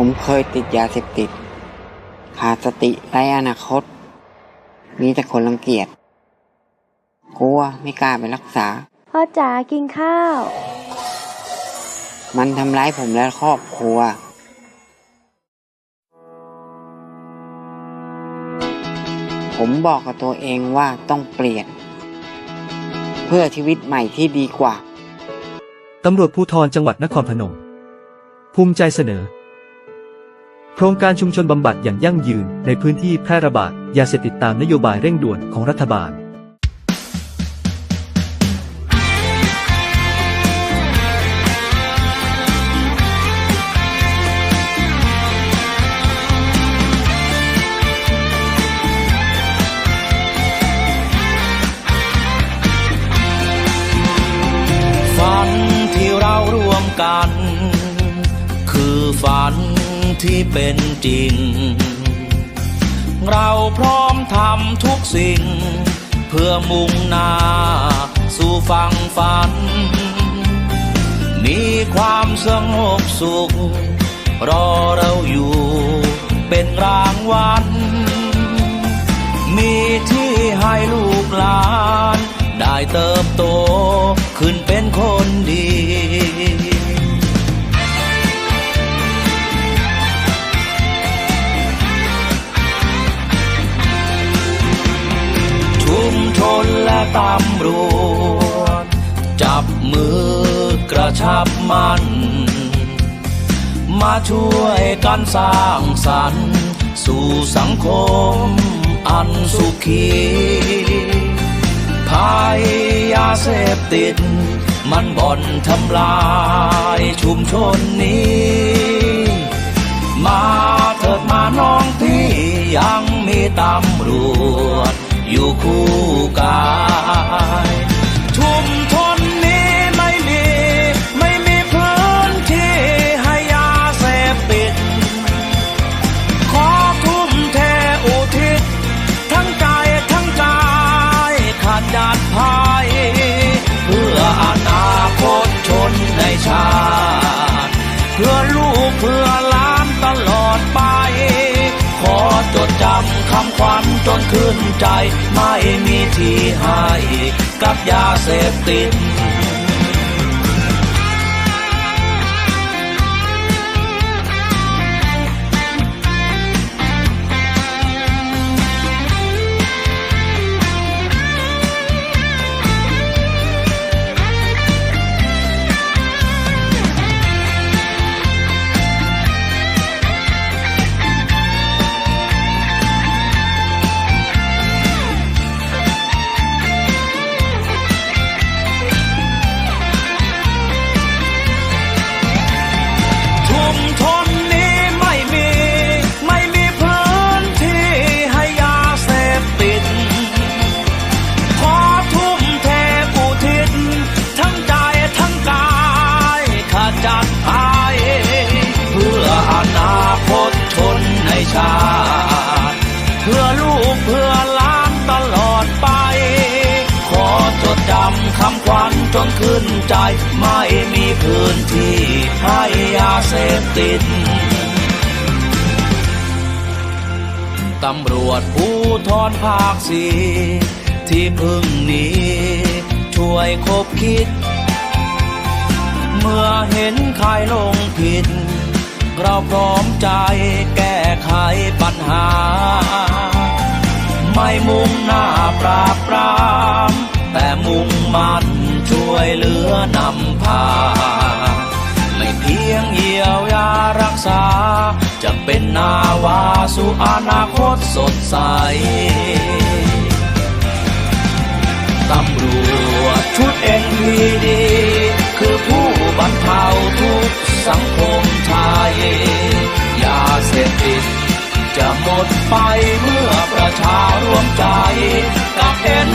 ผมเคยติดยาเสพติด ขาดสติไร้อนาคต มีแต่คนรังเกียจกลัวไม่กล้าไปรักษา พ่อจ๋ากินข้าว มันทำร้ายผมและครอบครัว ผมบอกกับตัวเองว่าต้องเปลี่ยน เพื่อชีวิตใหม่ที่ดีกว่า ตำรวจภูธรจังหวัดนครพนม ภูมิใจเสนอ โครงการชุมชนบำบัดอย่างยั่งยืนในพื้นที่แพร่ระบาดยาเสพติดตามนโยบายเร่งด่วนของรัฐบาลฝันที่เราร่วมกัน คือฝัน ที่เป็นจริง เราพร้อมทำทุกสิ่ง เพื่อมุ่งหน้าสู่ฟังฝัน มีความสงบสุข รอเราอยู่เป็นรางวัล มีที่ให้ลูกหลาน ได้เติบโตขึ้นเป็นคนดี ตำรวจ จับมือกระชับมัน มาช่วยกันสร้างสรรค์ สู่สังคมอันสุขีภัยยาเสพติด มันบ่อนทำลายชุมชนนี้ มาเถิดมาน้องพี่ยังมีตำรวจอยู่คู่ เพื่อลูกเพื่อล้านตลอดไป ขอจดจำคำขวัญจนขึ้นใจ ไม่มีที่ให้กับยาเสพติดำคำขวัญจนขึ้นใจ ไม่มีพื้นที่ให้ยาเสพติดตำรวจผู้ทอนภาคสีที่พึ่งนี้ ช่วยคบคิด เมื่อเห็นใครลงผิด เราพร้อมใจแก้ มัติช่วยเหลือนำพา ไม่เพียงเยียวยารักษา จะเป็นนาวาสู่อนาคตสดใสตำรวจชุดเอ็นดีคือผู้บรรเทาทุกสังคมไทยยาเสพติดจะหมดไปเมื่อประชาร่วมใจกับเอ็น